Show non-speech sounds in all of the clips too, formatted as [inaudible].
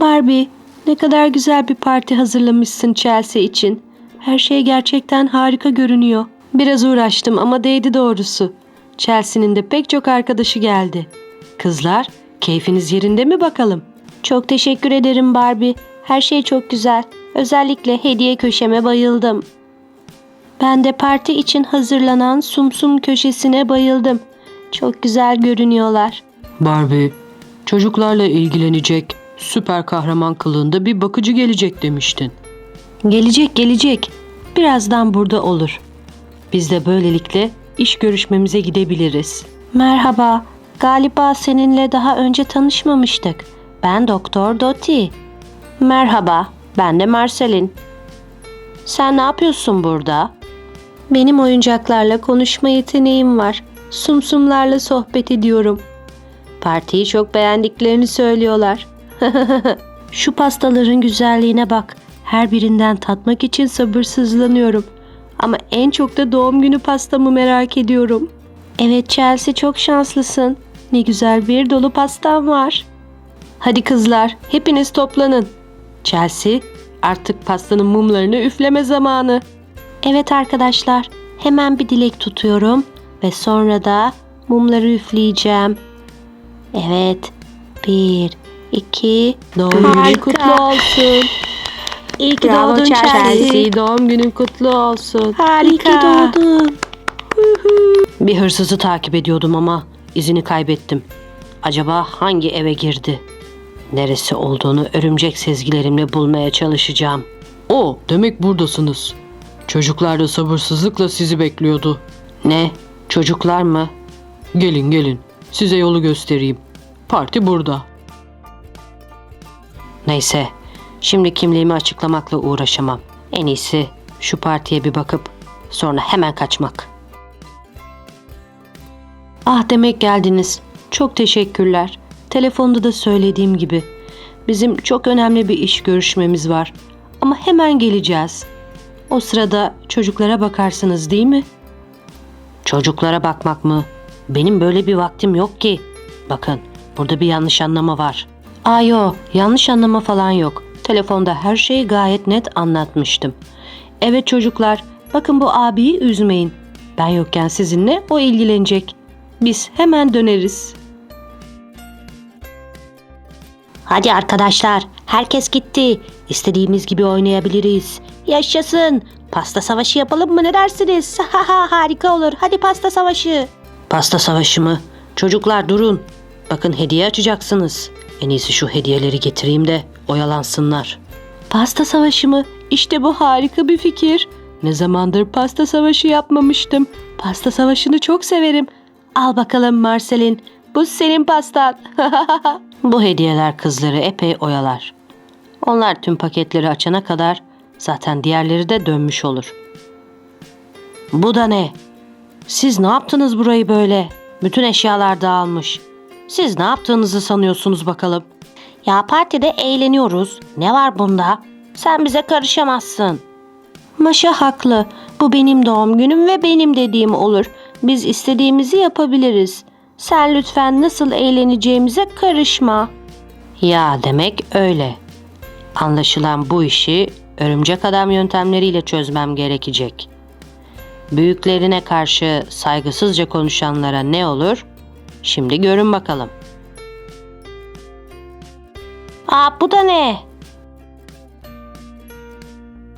Barbie, ne kadar güzel bir parti hazırlamışsın Chelsea için. Her şey gerçekten harika görünüyor. Biraz uğraştım ama değdi doğrusu. Chelsea'nin de pek çok arkadaşı geldi. Kızlar, keyfiniz yerinde mi bakalım? Çok teşekkür ederim Barbie. Her şey çok güzel. Özellikle hediye köşeme bayıldım. Ben de parti için hazırlanan sumsum köşesine bayıldım. Çok güzel görünüyorlar. Barbie, çocuklarla ilgilenecek, süper kahraman kılığında bir bakıcı gelecek demiştin. Gelecek gelecek. Birazdan burada olur. Biz de böylelikle iş görüşmemize gidebiliriz. Merhaba. Galiba seninle daha önce tanışmamıştık. Ben Doktor Doti. Merhaba. Ben de Marcelin. Sen ne yapıyorsun burada? Benim oyuncaklarla konuşma yeteneğim var. Sumsumlarla sohbet ediyorum. Partiyi çok beğendiklerini söylüyorlar. Şu pastaların güzelliğine bak. Her birinden tatmak için sabırsızlanıyorum. Ama en çok da doğum günü pastamı merak ediyorum. Evet Chelsea çok şanslısın. Ne güzel bir dolu pastam var. Hadi kızlar, hepiniz toplanın. Chelsea, artık pastanın mumlarını üfleme zamanı. Evet arkadaşlar, hemen bir dilek tutuyorum ve sonra da mumları üfleyeceğim. Evet, bir, iki, doğum günün Harika. kutlu olsun. İyi ki Bravo doğdun Chelsea. Chelsea. Doğum günün kutlu olsun. Harika. İyi ki doğdun. Bir hırsızı takip ediyordum ama izini kaybettim. Acaba hangi eve girdi? Neresi olduğunu örümcek sezgilerimle bulmaya çalışacağım. O, demek buradasınız. Çocuklar da sabırsızlıkla sizi bekliyordu. Ne? Çocuklar mı? Gelin gelin, size yolu göstereyim. Parti burada. Neyse, şimdi kimliğimi açıklamakla uğraşamam. En iyisi şu partiye bir bakıp sonra hemen kaçmak. Ah demek geldiniz. Çok teşekkürler. Telefonda da söylediğim gibi. Bizim çok önemli bir iş görüşmemiz var. Ama hemen geleceğiz. O sırada çocuklara bakarsınız değil mi? Çocuklara bakmak mı? Benim böyle bir vaktim yok ki. Bakın, burada bir yanlış anlama var. Aa yo, yanlış anlama falan yok. Telefonda her şeyi gayet net anlatmıştım. Evet çocuklar, bakın bu abiyi üzmeyin. Ben yokken sizinle o ilgilenecek. Biz hemen döneriz. Hadi arkadaşlar, herkes gitti. İstediğimiz gibi oynayabiliriz. Yaşasın. Pasta savaşı yapalım mı ne dersiniz? [laughs] Ha ha harika olur. Hadi pasta savaşı. Pasta savaşı mı? Çocuklar durun. Bakın hediye açacaksınız. En iyisi şu hediyeleri getireyim de oyalansınlar. Pasta savaşı mı? İşte bu harika bir fikir. Ne zamandır pasta savaşı yapmamıştım. Pasta savaşını çok severim. Al bakalım Marcelin. Bu senin pastan. [laughs] bu hediyeler kızları epey oyalar. Onlar tüm paketleri açana kadar zaten diğerleri de dönmüş olur. Bu da ne? Siz ne yaptınız burayı böyle? Bütün eşyalar dağılmış. Siz ne yaptığınızı sanıyorsunuz bakalım? Ya partide eğleniyoruz. Ne var bunda? Sen bize karışamazsın. Maşa haklı. Bu benim doğum günüm ve benim dediğim olur. Biz istediğimizi yapabiliriz. Sen lütfen nasıl eğleneceğimize karışma. Ya demek öyle. Anlaşılan bu işi örümcek adam yöntemleriyle çözmem gerekecek. Büyüklerine karşı saygısızca konuşanlara ne olur? Şimdi görün bakalım. Aa bu da ne?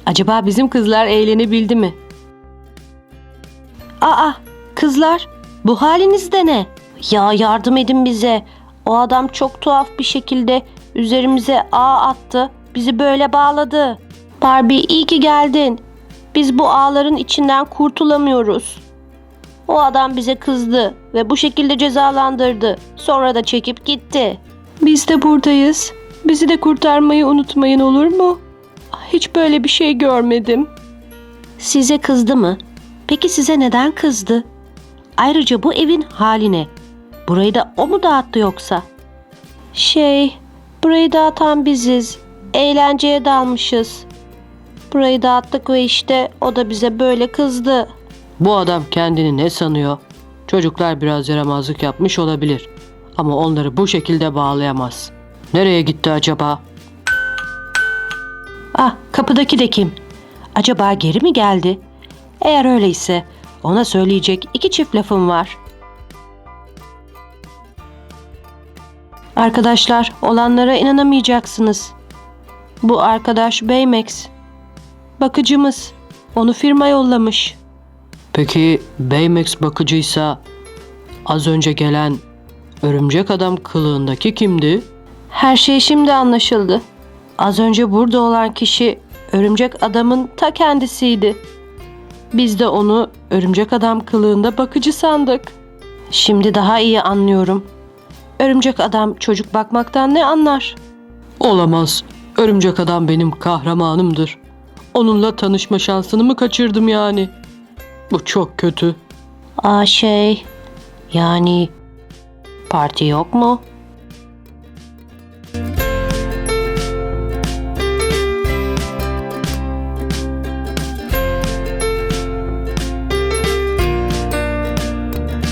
Acaba bizim kızlar eğlenebildi mi? Aa kızlar bu haliniz de ne? Ya yardım edin bize. O adam çok tuhaf bir şekilde üzerimize ağ attı. Bizi böyle bağladı. Barbie iyi ki geldin. Biz bu ağların içinden kurtulamıyoruz. O adam bize kızdı ve bu şekilde cezalandırdı. Sonra da çekip gitti. Biz de buradayız. Bizi de kurtarmayı unutmayın olur mu? Hiç böyle bir şey görmedim. Size kızdı mı? Peki size neden kızdı? Ayrıca bu evin haline. Burayı da o mu dağıttı yoksa? Şey, burayı dağıtan biziz. Eğlenceye dalmışız. Burayı dağıttık ve işte o da bize böyle kızdı. Bu adam kendini ne sanıyor? Çocuklar biraz yaramazlık yapmış olabilir. Ama onları bu şekilde bağlayamaz. Nereye gitti acaba? Kapıdaki de kim? Acaba geri mi geldi? Eğer öyleyse ona söyleyecek iki çift lafım var. Arkadaşlar olanlara inanamayacaksınız. Bu arkadaş Baymax. Bakıcımız. Onu firma yollamış. Peki Baymax bakıcıysa az önce gelen örümcek adam kılığındaki kimdi? Her şey şimdi anlaşıldı. Az önce burada olan kişi örümcek adamın ta kendisiydi. Biz de onu örümcek adam kılığında bakıcı sandık. Şimdi daha iyi anlıyorum. Örümcek adam çocuk bakmaktan ne anlar? Olamaz. Örümcek adam benim kahramanımdır. Onunla tanışma şansını mı kaçırdım yani? Bu çok kötü. Aa şey, yani parti yok mu?